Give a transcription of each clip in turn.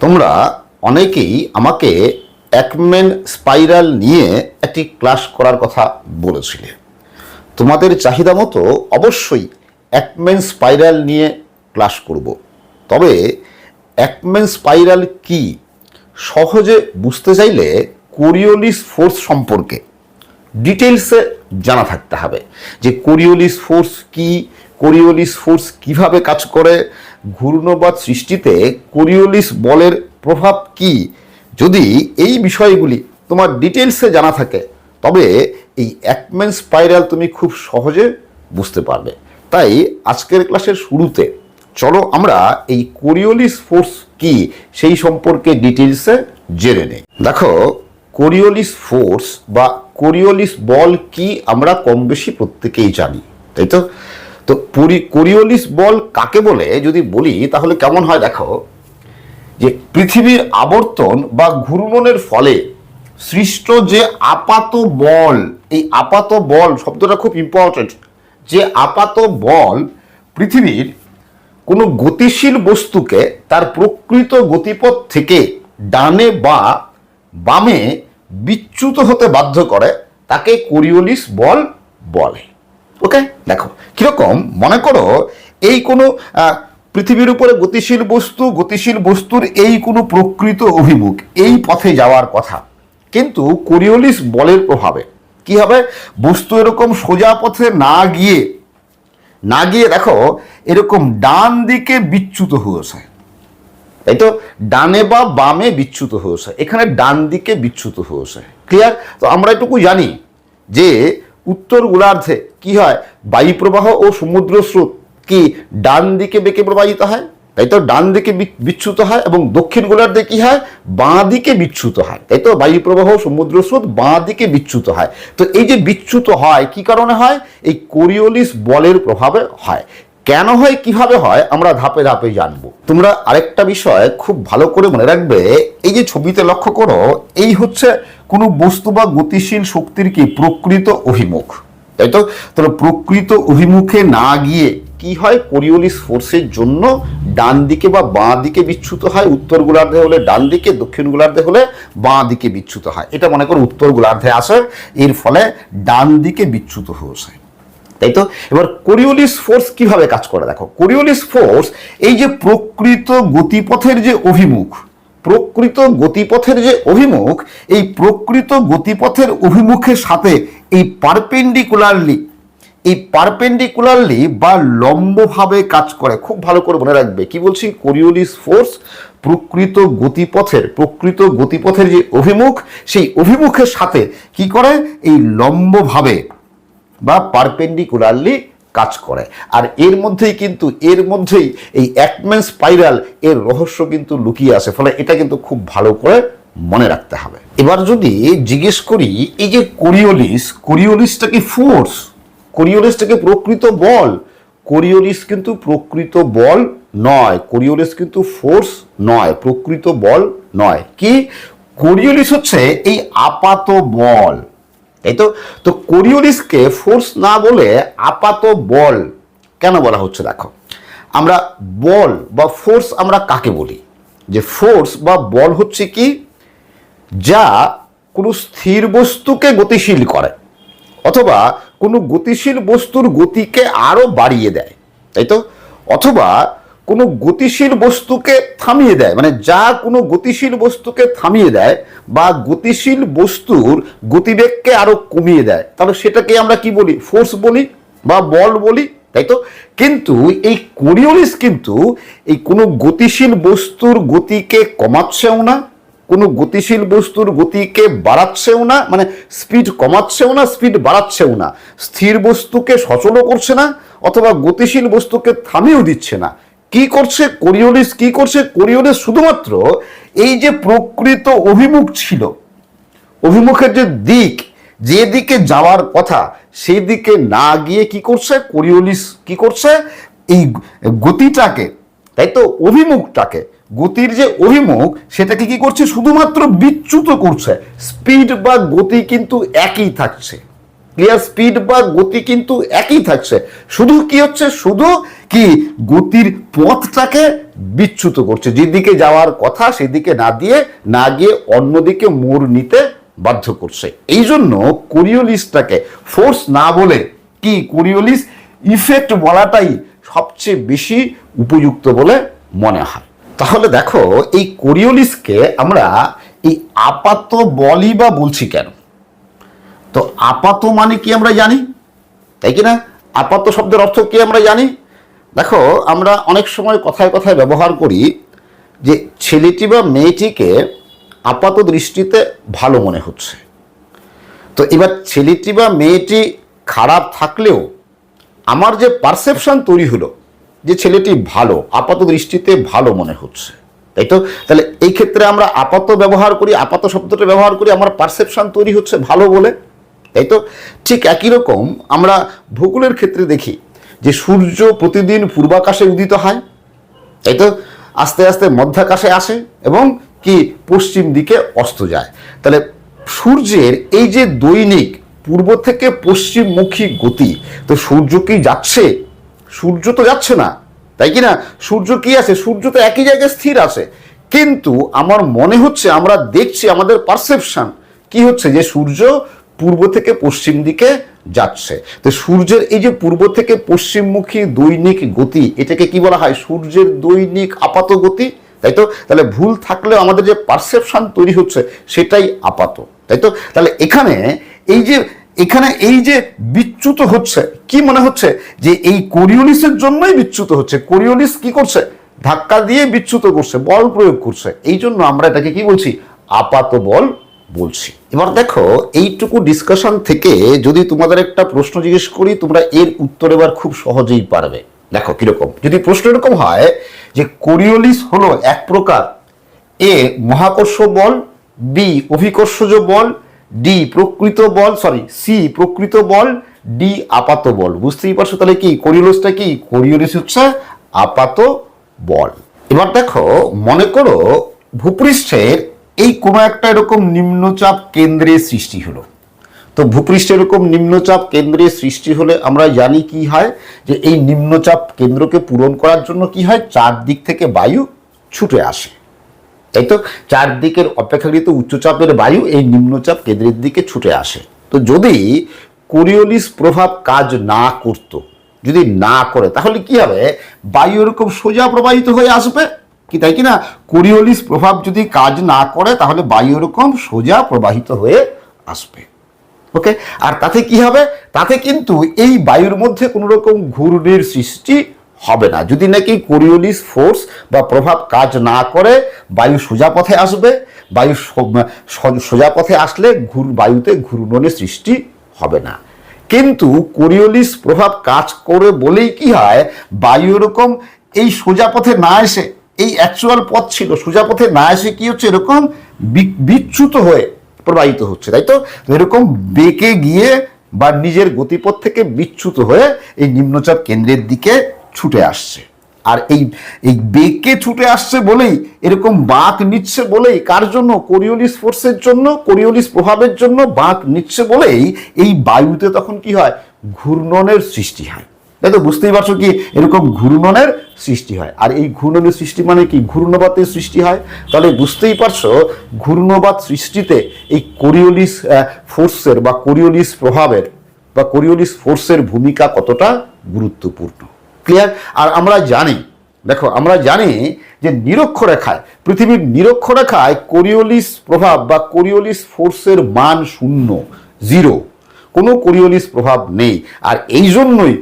তোমরা অনেকেই আমাকে একমেন স্পাইরাল নিয়ে একটি ক্লাস করার কথা বলেছিলে। তোমাদের চাহিদা মতো অবশ্যই একমেন স্পাইরাল নিয়ে ক্লাস করব। তবে একমেন স্পাইরাল কি সহজে বুঝতে চাইলে কোরিওলিস ফোর্স সম্পর্কে ডিটেলসে জানা থাকতে হবে যে কোরিওলিস ফোর্স কি, কোরিওলিস ফোর্স কীভাবে কাজ করে ঘূর্ণবাদ সৃষ্টিতে কোরিওলিস বলের প্রভাব কি? যদি এই বিষয়গুলি তোমার ডিটেলসে জানা থাকে, তবে এই একমেন স্পাইরাল তুমি খুব সহজে বুঝতে পারবে। তাই আজকের ক্লাসের শুরুতে চলো আমরা এই কোরিওলিস ফোর্স কি সেই সম্পর্কে ডিটেলসে জেনে নেই। দেখো, কোরিওলিস ফোর্স বা কোরিওলিস বল কি আমরা কম বেশি প্রত্যেকেই জানি, তাই তো? তো পরি- কোরিওলিস বল কাকে বলে যদি বলি, তাহলে কেমন হয় দেখো? যে পৃথিবীর আবর্তন বা ঘূর্ণনের ফলে সৃষ্ট যে আপাত বল, এই আপাত বল শব্দটা খুব ইম্পর্টেন্ট যে আপাত বল পৃথিবীর কোনো গতিশীল বস্তুকে তার প্রকৃত গতিপথ থেকে ডানে বা বামে বিচ্যুত হতে বাধ্য করে, তাকে কোরিওলিস বল বলে। ওকে দেখো, কীরকম? মনে করো এই কোনো পৃথিবীর উপরে গতিশীল বস্তু, গতিশীল বস্তুর এই কোনো প্রকৃত অভিমুখ, এই পথে যাওয়ার কথা। কিন্তু কোরিওলিস বলের প্রভাবে কি হবে? বস্তু এরকম সোজা পথে না গিয়ে না গিয়ে দেখো, এরকম ডান দিকে বিচ্যুত হয়েছে। তাই তো, ডানে বা বামে বিচ্যুত হয়েছে। এখানে ডান দিকে বিচ্যুত হয়েছে। ক্লিয়ার তো আমরা এটুকু জানি যে উত্তর গোলার্ধে কি হয়? বায়ুপ্রবাহ ও সমুদ্র স্রোত কি ডান দিকে বেঁকে প্রবাহিত হয়? তাই তো ডান দিকে বি- বিচ্যুত হয় এবং দক্ষিণ গোলার্ধে কি হয়? বাঁ দিকে বিচ্যুত হয়। তাই তো বায়ু প্রবাহ সমুদ্র স্রোত বাঁ দিকে বিচ্যুত হয়। তো এই যে বিচ্যুত হয়, কি কারণে হয়? এই কোরিওলিস বলের প্রভাবে হয়। কেন হয়, কীভাবে হয়, আমরা ধাপে ধাপে জানব। তোমরা আরেকটা বিষয় খুব ভালো করে মনে রাখবে। এই যে ছবিতে লক্ষ্য করো, এই হচ্ছে কোনো বস্তু বা গতিশীল শক্তির কি প্রকৃত অভিমুখ? তাই তো? তাহলে প্রকৃত অভিমুখে না গিয়ে কি হয়? কোরিওলিস ফোর্সের জন্য ডান দিকে বা বাঁ দিকে বিচ্যুত হয়, উত্তর গোলার্ধে হলে ডান দিকে দক্ষিণ গোলার্ধে হলে বাঁ দিকে বিচ্যুত হয়। এটা মনে করো উত্তর গোলার্ধে আসে, এর ফলে ডান দিকে বিচ্যুত হয়েছে। তাই তো? এবার কোরিওলিস ফোর্স কীভাবে কাজ করে দেখো? কোরিওলিস ফোর্স এই যে প্রকৃত গতিপথের যে অভিমুখ প্রকৃত গতিপথের যে অভিমুখ, এই প্রকৃত গতিপথের অভিমুখের সাথে এই পারপেন্ডিকুলারলি এই পারপেন্ডিকুলারলি বা লম্বভাবে কাজ করে, খুব ভালো করে মনে রাখবে। কি বলছি? কোরিওলিস ফোর্স প্রকৃত গতিপথের প্রকৃত গতিপথের যে অভিমুখ, সেই অভিমুখের সাথে কি করে? এই লম্বভাবে বা পারপেন্ডিকুলারলি কাজ করে। আর এর মধ্যেই কিন্তু, এর মধ্যেই এই একম্যান স্পাইরাল এর রহস্য কিন্তু লুকিয়ে আছে। ফলে এটা কিন্তু খুব ভালো করে মনে রাখতে হবে। এবার যদি জিজ্ঞেস করি, এই যে কোরিওলিস কোরিওলিসটা কি ফোর্স কোরিওলিসটা কি প্রকৃত বল? কোরিওলিস কিন্তু প্রকৃত বল নয়। কোরিওলিস কিন্তু ফোর্স নয়, প্রকৃত বল নয়। কি? কোরিওলিস হচ্ছে এই আপাত বল। তাই তো তো কোরিওলিসকে ফোর্স না বলে আপাত বল কেন বলা হচ্ছে দেখো, আমরা বল বা ফোর্স আমরা কাকে বলি? যে ফোর্স বা বল হচ্ছে কি? যা কোনো স্থির বস্তুকে গতিশীল করে, অথবা কোনো গতিশীল বস্তুর গতিকে আরও বাড়িয়ে দেয়, তাই তো? অথবা কোনো গতিশীল বস্তুকে থামিয়ে দেয়। মানে যা কোনো গতিশীল বস্তুকে থামিয়ে দেয় বা গতিশীল বস্তুর গতিবেগকে আরও কমিয়ে দেয়, তাহলে সেটাকে আমরা কি বলি? ফোর্স বলি বা বল বলি, তাই তো? কিন্তু এই কোরিওলিস কিন্তু এই কোনো গতিশীল বস্তুর গতিকে কমাচ্ছেও না, কোনো গতিশীল বস্তুর গতিকে বাড়াচ্ছেও না মানে স্পিড কমাচ্ছেও না, স্পিড বাড়াচ্ছেও না। স্থির বস্তুকে সচলও করছে না, অথবা গতিশীল বস্তুকে থামিয়েও দিচ্ছে না। কি করছে কোরিওলিস, কি করছে কোরিওলিস? শুধুমাত্র এই যে প্রকৃত অভিমুখ ছিল, অভিমুখের যে দিক, যে দিকে যাওয়ার কথা, সেই দিকে না গিয়ে কি করছে? কোরিওলিস কি করছে? এই গতিটাকে, তাই তো অভিমুখটাকে, গতির যে অভিমুখ, সেটাকে কি করছে? শুধুমাত্র বিচ্যুত করছে। স্পিড বা গতি কিন্তু একই থাকছে। ক্লিয়ার স্পিড বা গতি কিন্তু একই থাকছে। শুধু কি হচ্ছে? শুধু কি গতির পথটাকে বিচ্যুত করছে। যেদিকে যাওয়ার কথা সেদিকে না দিয়ে, না গিয়ে অন্যদিকে মোড় নিতে বাধ্য করছে। এই জন্য কোরিওলিসটাকে ফোর্স না বলে কি কোরিওলিস ইফেক্ট বলাটাই সবচেয়ে বেশি উপযুক্ত বলে মনে হয়। তাহলে দেখো, এই কোরিওলিসকে আমরা এই আপাত বলই বা বলছি কেন? তো আপাত মানে কি আমরা জানি? তাই কি না? আপাত শব্দের অর্থ কি আমরা জানি? দেখো, আমরা অনেক সময় কথায় কথায় ব্যবহার করি যে ছেলেটি বা মেয়েটিকে আপাত দৃষ্টিতে ভালো মনে হচ্ছে। তো এবার ছেলেটি বা মেয়েটি খারাপ থাকলেও আমার যে পারসেপশান তৈরি হলো যে ছেলেটি ভালো, আপাত দৃষ্টিতে ভালো মনে হচ্ছে, তাই তো? তাহলে এই ক্ষেত্রে আমরা আপাত ব্যবহার করি, আপাত শব্দটা ব্যবহার করি, আমার পারসেপশন তৈরি হচ্ছে ভালো বলে। তাই তো? ঠিক একই রকম আমরা ভূগোলের ক্ষেত্রে দেখি যে সূর্য প্রতিদিন পূর্বাকাশে উদিত হয়, তাই তো? আস্তে আস্তে মধ্যাকাশে আসে এবং কি পশ্চিম দিকে অস্ত যায়। তাহলে সূর্যের এই যে দৈনিক পূর্ব থেকে পশ্চিমমুখী গতি, তো সূর্য কি যাচ্ছে? সূর্য তো যাচ্ছে না, তাই কি না? সূর্য কি আছে? সূর্য তো একই জায়গায় স্থির আছে। কিন্তু আমার মনে হচ্ছে, আমরা দেখছি আমাদের পারসেপশন কি হচ্ছে যে সূর্য পূর্ব থেকে পশ্চিম দিকে যাচ্ছে। তো সূর্যের এই যে পূর্ব থেকে পশ্চিমমুখী দৈনিক গতি, এটাকে কি বলা হয়? সূর্যের দৈনিক আপাত গতি, তাই তো? তাহলে ভুল থাকলেও আমাদের যে পারসেপশন তৈরি হচ্ছে, সেটাই আপাত, তাই তো? তাহলে এখানে এই যে, এখানে এই যে বিচ্যুত হচ্ছে, কি মনে হচ্ছে? যে এই কোরিওলিসের জন্যই বিচ্যুত হচ্ছে। কোরিওলিস কি করছে? ধাক্কা দিয়ে বিচ্যুত করছে, বল প্রয়োগ করছে। এই জন্য আমরা এটাকে কি বলছি? আপাত বল বলছি। এবার দেখো, এইটুকু ডিসকাশন থেকে যদি তোমাদের একটা প্রশ্ন জিজ্ঞেস করি, তোমরা এর উত্তর এবার খুব সহজেই পারবে। দেখো কীরকম। যদি প্রশ্ন এরকম হয় যে কোরিওলিস হলো এক প্রকার, এ মহাকর্ষ বল বি অভিকর্ষজ বল ডি প্রকৃত বল সরি সি প্রকৃত বল ডি আপাত বল। বুঝতেই পারছ তাহলে কি কোরিওলিসটা কি? কোরিওলিস হচ্ছে আপাত বল। এবার দেখো, মনে করো ভূপৃষ্ঠের এই কোনো একটা এরকম নিম্নচাপ কেন্দ্রে সৃষ্টি হলো। তো ভূপৃষ্ঠে এরকম নিম্নচাপ কেন্দ্রে সৃষ্টি হলে আমরা জানি কি হয়? যে এই নিম্নচাপ কেন্দ্রকে পূরণ করার জন্য কি হয়? চারদিক থেকে বায়ু ছুটে আসে। তাই তো চারদিকের অপেক্ষাকৃত উচ্চচাপের বায়ু এই নিম্নচাপ কেন্দ্রের দিকে ছুটে আসে। তো যদি কোরিওলিস প্রভাব কাজ না করত, যদি না করে, তাহলে কি হবে? বায়ু এরকম সোজা প্রবাহিত হয়ে আসবে। কি, তাই কি না? কোরিওলিস প্রভাব যদি কাজ না করে, তাহলে বায়ু এরকম সোজা প্রবাহিত হয়ে আসবে। ওকে আর তাতে কি হবে? তাতে কিন্তু এই বায়ুর মধ্যে কোনো রকম ঘূর্ণির সৃষ্টি হবে না। যদি নাকি কোরিওলিস ফোর্স বা প্রভাব কাজ না করে, বায়ু সোজা পথে আসবে, বায়ু সোজা পথে আসলে ঘুর বায়ুতে ঘূর্ণনের সৃষ্টি হবে না। কিন্তু কোরিওলিস প্রভাব কাজ করে বলেই কি হয়? বায়ু এরকম এই সোজা পথে না এসে এই অ্যাকচুয়াল পথ ছিল সোজা পথে না এসে কি হচ্ছে? এরকম বি- বিচ্যুত হয়ে প্রবাহিত হচ্ছে, তাই তো তো? এরকম বেঁকে গিয়ে বা নিজের গতিপথ থেকে বিচ্যুত হয়ে এই নিম্নচাপ কেন্দ্রের দিকে ছুটে আসছে। আর এই এই বেঁকে ছুটে আসছে বলেই, এরকম বাঁক নিচ্ছে বলেই কার জন্য? কোরিওলিস ফোর্সের জন্য, কোরিওলিস প্রভাবের জন্য বাঁক নিচ্ছে বলেই এই বায়ুতে তখন কি হয়? ঘূর্ণনের সৃষ্টি হয়। তাই তো বুঝতেই পারছ কি? এরকম ঘূর্ণনের সৃষ্টি হয়। আর এই ঘূর্ণনের সৃষ্টি মানে কি? ঘূর্ণবাতের সৃষ্টি হয়। তাহলে বুঝতেই পারছ, ঘূর্ণবাত সৃষ্টিতে এই কোরিওলিস ফোর্সের বা কোরিওলিস প্রভাবের বা কোরিওলিস ফোর্সের ভূমিকা কতটা গুরুত্বপূর্ণ? ক্লিয়ার আর আমরা জানি, দেখো, আমরা জানি যে নিরক্ষরেখায়, পৃথিবীর নিরক্ষরেখায় কোরিওলিস প্রভাব বা কোরিওলিস ফোর্সের মান শূন্য, জিরো। কোনো কোরিওলিস প্রভাব নেই। আর এই জন্যই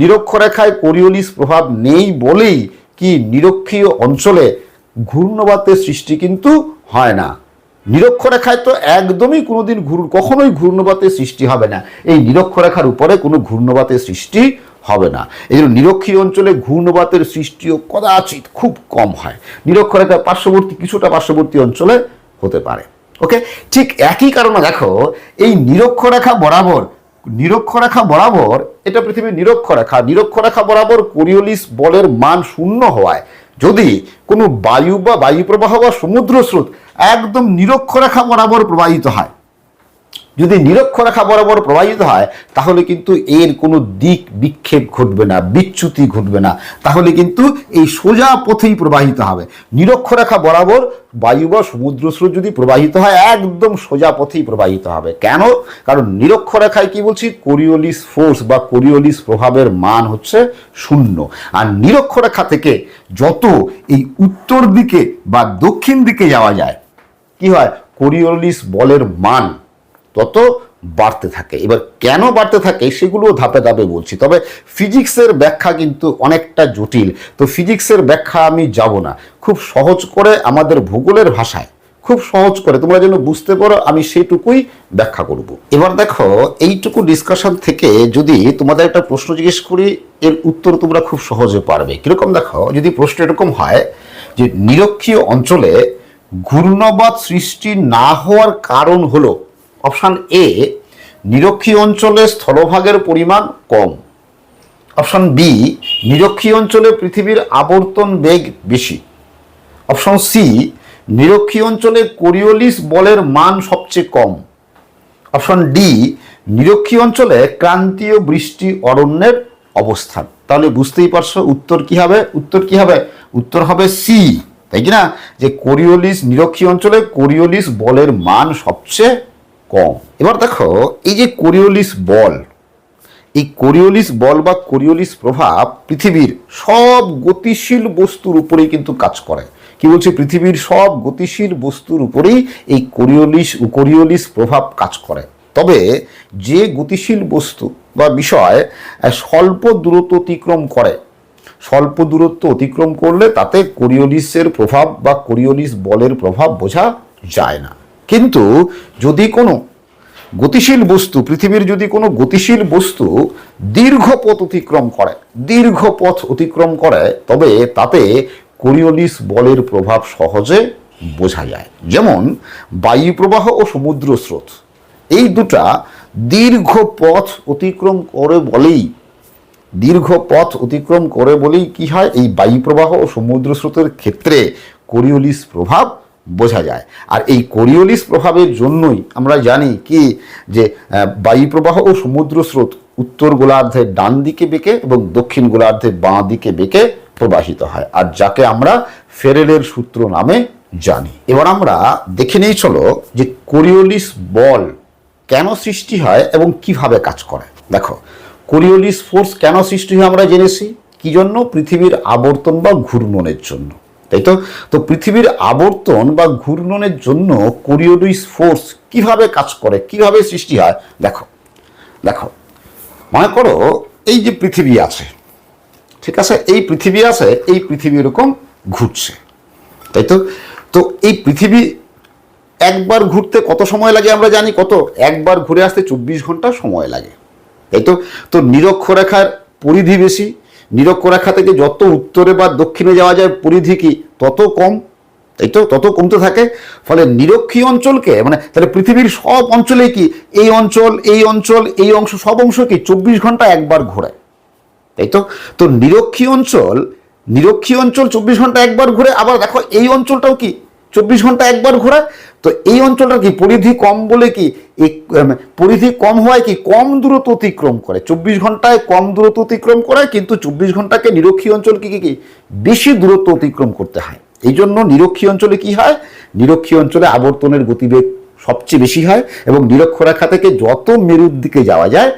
নিরক্ষরেখায় কোরিওলিস প্রভাব নেই বলেই কি নিরক্ষীয় অঞ্চলে ঘূর্ণবাতের সৃষ্টি কিন্তু হয় না। নিরক্ষরেখায় তো একদমই কোনোদিন ঘূর্ণ কখনোই ঘূর্ণবাতের সৃষ্টি হবে না। এই নিরক্ষরেখার উপরে কোনো ঘূর্ণবাতের সৃষ্টি হবে না। এই জন্য নিরক্ষীয় অঞ্চলে ঘূর্ণবাতের সৃষ্টিও কদাচিৎ খুব কম হয়। নিরক্ষরেখার পার্শ্ববর্তী কিছুটা পার্শ্ববর্তী অঞ্চলে হতে পারে। ওকে ঠিক একই কারণে দেখো, এই নিরক্ষরেখা বরাবর নিরক্ষরেখা বরাবর, এটা পৃথিবীর নিরক্ষরেখা নিরক্ষরেখা বরাবর কোরিওলিস বলের মান শূন্য হওয়ায়, যদি কোনো বায়ু বা বায়ু প্রবাহ বা সমুদ্র স্রোত একদম নিরক্ষরেখা বরাবর প্রবাহিত হয় যদি নিরক্ষরেখা বরাবর প্রবাহিত হয়, তাহলে কিন্তু এর কোনো দিক বিক্ষেপ ঘটবে না, বিচ্যুতি ঘটবে না। তাহলে কিন্তু এই সোজা পথেই প্রবাহিত হবে। নিরক্ষরেখা বরাবর বায়ু বা সমুদ্র স্রোত যদি প্রবাহিত হয়, একদম সোজা পথেই প্রবাহিত হবে। কেন? কারণ নিরক্ষরেখায় কি বলছি? কোরিওলিস ফোর্স বা কোরিওলিস প্রভাবের মান হচ্ছে শূন্য। আর নিরক্ষরেখা থেকে যত এই উত্তর দিকে বা দক্ষিণ দিকে যাওয়া যায়, কি হয়? কোরিওলিস বলের মান তত বাড়তে থাকে। এবার কেন বাড়তে থাকে সেগুলোও ধাপে ধাপে বলছি। তবে ফিজিক্সের ব্যাখ্যা কিন্তু অনেকটা জটিল। তো ফিজিক্সের ব্যাখ্যা আমি যাব না। খুব সহজ করে আমাদের ভূগোলের ভাষায়, খুব সহজ করে, তোমরা যেন বুঝতে পারো, আমি সেইটুকুই ব্যাখ্যা করব। এবার দেখো, এইটুকু ডিসকাশন থেকে যদি তোমাদের একটা প্রশ্ন জিজ্ঞেস করি, এর উত্তর তোমরা খুব সহজে পারবে। কীরকম দেখো, যদি প্রশ্ন এরকম হয় যে, নিরক্ষীয় অঞ্চলে ঘূর্ণবাদ সৃষ্টি না হওয়ার কারণ হলো অপশান এ, নিরক্ষী অঞ্চলে স্থলভাগের পরিমাণ কম। অপশান বি নিরক্ষীয় অঞ্চলে পৃথিবীর আবর্তন বেগ বেশি। অপশন সি, নিরক্ষী অঞ্চলে কোরিওলিস বলের মান সবচেয়ে কম। অপশন ডি নিরক্ষীয় অঞ্চলে ক্রান্তীয় বৃষ্টি অরণ্যের অবস্থান। তাহলে বুঝতেই পারছ উত্তর কি হবে? উত্তর কি হবে? উত্তর হবে সি তাই কি না? যে কোরিওলিস, নিরক্ষী অঞ্চলে কোরিওলিস বলের মান সবচেয়ে কম। এবার দেখো, এই যে কোরিওলিস বল, এই কোরিওলিস বল বা কোরিওলিস প্রভাব পৃথিবীর সব গতিশীল বস্তুর উপরেই কিন্তু কাজ করে। কি বলছে? পৃথিবীর সব গতিশীল বস্তুর উপরেই এই কোরিওলিস কোরিওলিস প্রভাব কাজ করে। তবে যে গতিশীল বস্তু বা বিষয় স্বল্প দূরত্ব অতিক্রম করে, স্বল্প দূরত্ব অতিক্রম করলে তাতে কোরিওলিসের প্রভাব বা কোরিওলিস বলের প্রভাব বোঝা যায় না। কিন্তু যদি কোনো গতিশীল বস্তু, পৃথিবীর যদি কোনো গতিশীল বস্তু দীর্ঘ পথ অতিক্রম করে, দীর্ঘ পথ অতিক্রম করে, তবে তাতে কোরিওলিস বলের প্রভাব সহজে বোঝা যায়। যেমন বায়ুপ্রবাহ ও সমুদ্র স্রোত, এই দুটা দীর্ঘ পথ অতিক্রম করে বলেই, দীর্ঘ পথ অতিক্রম করে বলেই কি হয়? এই বায়ু প্রবাহ ও সমুদ্র স্রোতের ক্ষেত্রে কোরিওলিস প্রভাব বোঝা যায়। আর এই কোরিওলিস প্রভাবের জন্যই আমরা জানি কি যে আহ, বায়ু প্রবাহ ও সমুদ্র স্রোত উত্তর গোলার্ধে ডান দিকে বেঁকে এবং দক্ষিণ গোলার্ধে বাঁ দিকে বেঁকে প্রবাহিত হয়। আর যাকে আমরা ফেরেলের সূত্র নামে জানি। এবার আমরা দেখে নিই চলো যে কোরিওলিস বল কেন সৃষ্টি হয় এবং কীভাবে কাজ করে। দেখো কোরিওলিস ফোর্স কেন সৃষ্টি হয় আমরা জেনেছি। কি জন্য? পৃথিবীর আবর্তন বা ঘূর্ণনের জন্য। তাই তো? তো পৃথিবীর আবর্তন বা ঘূর্ণনের জন্য কোরিওলিস ফোর্স কীভাবে কাজ করে, কীভাবে সৃষ্টি হয়? দেখো দেখো, মনে করো এই যে পৃথিবী আছে, ঠিক আছে? এই পৃথিবী আছে, এই পৃথিবী এরকম ঘুরছে, তাই তো? তো এই পৃথিবী একবার ঘুরতে কত সময় লাগে আমরা জানি কত? একবার ঘুরে আসতে চব্বিশ ঘণ্টা সময় লাগে, তাই তো? তো নিরক্ষরেখার পরিধি বেশি নিরক্ষরেখা থেকে যত উত্তরে বা দক্ষিণে যাওয়া যায় পরিধি কি তত কম? এই তো তত কমতে থাকে। ফলে নিরক্ষীয় অঞ্চলকে মানে তাহলে পৃথিবীর সব অঞ্চলে কি? এই অঞ্চল এই অঞ্চল, এই অংশ, সব অংশ কি চব্বিশ ঘণ্টা একবার ঘোরায়? তাই তো তো নিরক্ষীয় অঞ্চল নিরক্ষীয় অঞ্চল চব্বিশ ঘণ্টা একবার ঘুরে, আবার দেখো এই অঞ্চলটাও কি? চব্বিশ ঘণ্টা একবার ঘোরায়? তো এই অঞ্চলটা কি পরিধি কম বলে কি? পরিধি কম হওয়ায় কি কম দূরত্ব অতিক্রম করে? চব্বিশ ঘন্টায় কম দূরত্ব অতিক্রম করে, কিন্তু চব্বিশ ঘন্টাকে নিরক্ষীয় অঞ্চল কি কি বেশি দূরত্ব অতিক্রম করতে হয়। এই জন্য নিরক্ষীয় অঞ্চলে কি হয়? নিরক্ষীয় অঞ্চলে আবর্তনের গতিবেগ সবচেয়ে বেশি হয় এবং নিরক্ষরেখা থেকে যত মেরুর দিকে যাওয়া যায়,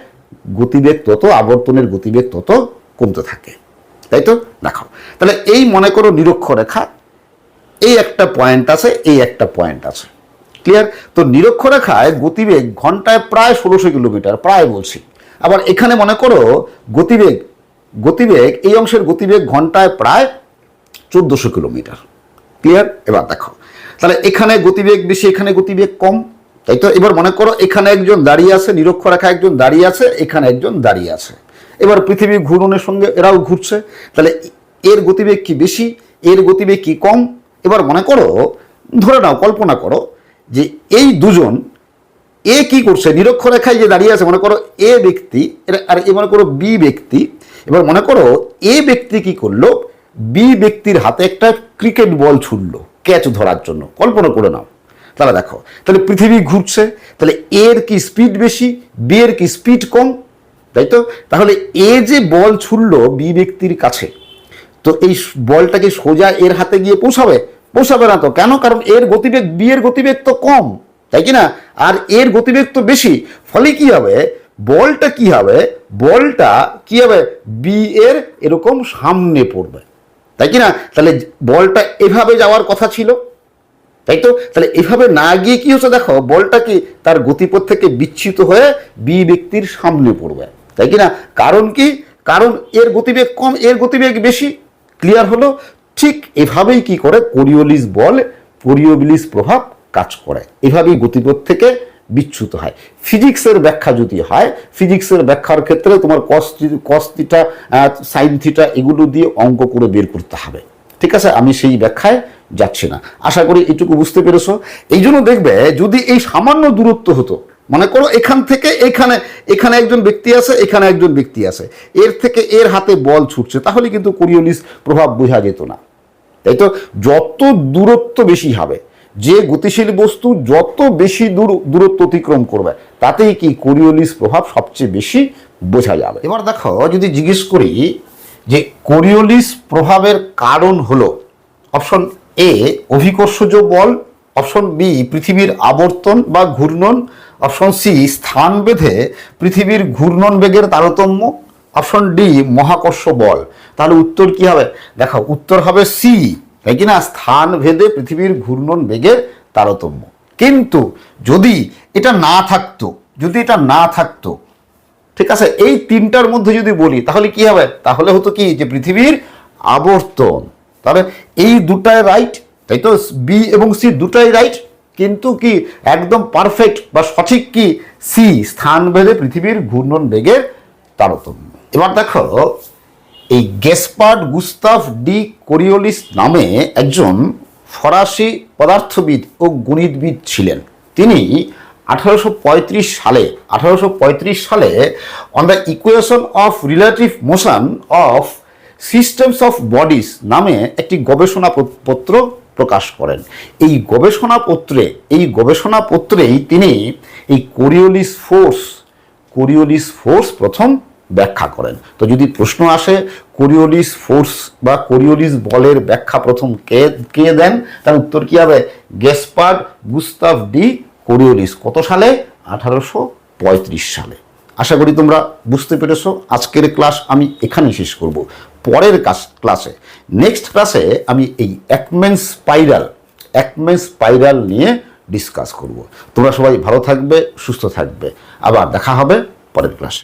গতিবেগ তত, আবর্তনের গতিবেগ তত কমতে থাকে। তাই তো? দেখো তাহলে এই মনে করো নিরক্ষরেখা এই একটা পয়েন্ট আছে, এই একটা পয়েন্ট আছে। ক্লিয়ার তো নিরক্ষরেখায় গতিবেগ ঘন্টায় প্রায় ষোলোশো কিলোমিটার, প্রায় বলছি। আবার এখানে মনে করো গতিবেগ গতিবেগ, এই অংশের গতিবেগ ঘন্টায় প্রায় চোদ্দোশো কিলোমিটার। ক্লিয়ার এবার দেখো। তাহলে এখানে গতিবেগ বেশি, এখানে গতিবেগ কম। তাই তো? এবার মনে করো এখানে একজন দাঁড়িয়ে আছে, নিরক্ষরেখা একজন দাঁড়িয়ে আছে, এখানে একজন দাঁড়িয়ে আছে। এবার পৃথিবী ঘূর্ণনের সঙ্গে এরাও ঘুরছে। তাহলে এর গতিবেগ কি বেশি? এর গতিবেগ কি কম? এবার মনে করো, ধরে নাও, কল্পনা করো যে এই দুজন, এ কি করছে? নিরক্ষরেখায় যে দাঁড়িয়ে আছে, মনে করো এ ব্যক্তি আর এ মনে করো বি ব্যক্তি। এবার মনে করো, এ ব্যক্তি কি করল? বি ব্যক্তির হাতে একটা ক্রিকেট বল ছুড়লো, ক্যাচ ধরার জন্য। কল্পনা করে নাও। তাহলে দেখো, তাহলে পৃথিবী ঘুরছে, তাহলে এর কি স্পিড বেশি, বি এর কি স্পিড কম? তাই তো? তাহলে এ যে বল ছুড়লো বি ব্যক্তির কাছে, তো এই বলটাকে সোজা এর হাতে গিয়ে পৌঁছাবে? পৌঁছাবে না তো কেন? কারণ এর গতিবেগ বিয়ের গতিবেগ তো কম, তাই কি না আর এর গতিবেগ তো বেশি। ফলে কি হবে? বলটা কি হবে? বলটা কি হবে? বি এর এরকম সামনে পড়বে। তাই কি না তাহলে বলটা এভাবে যাওয়ার কথা ছিল, তাই তো? তাহলে এভাবে না গিয়ে কি হচ্ছে দেখো? বলটা কি তার গতিপথ থেকে বিচ্ছিত হয়ে বি ব্যক্তির সামনে পড়বে, তাই কি না কারণ কি? কারণ এর গতিবেগ কম, এর গতিবেগ বেশি। ক্লিয়ার হলো? ঠিক এভাবেই কি করে কোরিওলিস বল, কোরিওবিলিস প্রভাব কাজ করে। এভাবেই গতিপথ থেকে বিচ্যুত হয়। ফিজিক্সের ব্যাখ্যা যদি হয়, ফিজিক্সের ব্যাখ্যার ক্ষেত্রে তোমার কস্তিটা সাইন থিটা এগুলো দিয়ে অঙ্ক করে বের করতে হবে। ঠিক আছে? আমি সেই ব্যাখ্যায় যাচ্ছি না। আশা করি এটুকু বুঝতে পেরেছ। এই জন্য দেখবে যদি এই সামান্য দূরত্ব হতো মনে করো এখান থেকে এখানে এখানে একজন ব্যক্তি আছে, এখানে একজন ব্যক্তি আছে। এর থেকে এর হাতে বল ছুটছে, তাহলে কিন্তু কোরিওলিস প্রভাব বোঝা যেত না। তাই তো? যত দূরত্ব বেশি হবে, যে গতিশীল বস্তু যত বেশি দূর, দূরত্ব অতিক্রম করবে, তাতেই কি কোরিওলিস প্রভাব সবচেয়ে বেশি বোঝা যাবে। এবার দেখো, যদি জিজ্ঞেস করি যে কোরিওলিস প্রভাবের কারণ হলো অপশন এ অভিকর্ষজ বল, অপশন বি পৃথিবীর আবর্তন বা ঘূর্ণন অপশন সি, স্থান বেঁধে পৃথিবীর ঘূর্ণন বেগের তারতম্য। অপশন ডি, মহাকর্ষ বল। তাহলে উত্তর কি হবে? দেখো, উত্তর হবে সি তাই কি না? স্থান ভেদে পৃথিবীর ঘূর্ণন বেগের তারতম্য। কিন্তু যদি এটা না থাকতো, যদি এটা না থাকতো, ঠিক আছে, এই তিনটার মধ্যে যদি বলি, তাহলে কি হবে? তাহলে হতো কি? যে পৃথিবীর আবর্তন। তাহলে এই দুটাই রাইট তাই তো? বি এবং সি দুটাই রাইট কিন্তু কি একদম পারফেক্ট বা সঠিক কি? সি স্থান ভেদে পৃথিবীর ঘূর্ণন বেগের তারতম্য। এবার দেখো, এই গেসপার্ড গুস্তাফ ডি কোরিওলিস নামে একজন ফরাসি পদার্থবিদ ও গণিতবিদ ছিলেন। তিনি আঠারোশো পঁয়ত্রিশ সালে, আঠারোশো পঁয়ত্রিশ সালে on the equation of relative motion of systems of bodies নামে একটি গবেষণা পত্র প্রকাশ করেন। এই গবেষণাপত্রে এই গবেষণাপত্রেই তিনি এই কোরিওলিস ফোর্স কোরিওলিস ফোর্স প্রথম ব্যাখ্যা করেন। তো যদি প্রশ্ন আসে, কোরিওলিস ফোর্স বা কোরিওলিস বলের ব্যাখ্যা প্রথম কে কে দেন, তার উত্তর কি হবে? Gaspard Gustave de Coriolis. কত সালে? আঠারোশো পঁয়ত্রিশ সালে। আশা করি তোমরা বুঝতে পেরেছ। আজকের ক্লাস আমি এখানে শেষ করব। পরের কাস- ক্লাসে। নেক্সট ক্লাসে আমি এই অ্যাকমেন স্পাইরাল অ্যাকমেন স্পাইরাল নিয়ে ডিসকাস করব। তোমরা সবাই ভালো থাকবে, সুস্থ থাকবে। আবার দেখা হবে পরের ক্লাসে।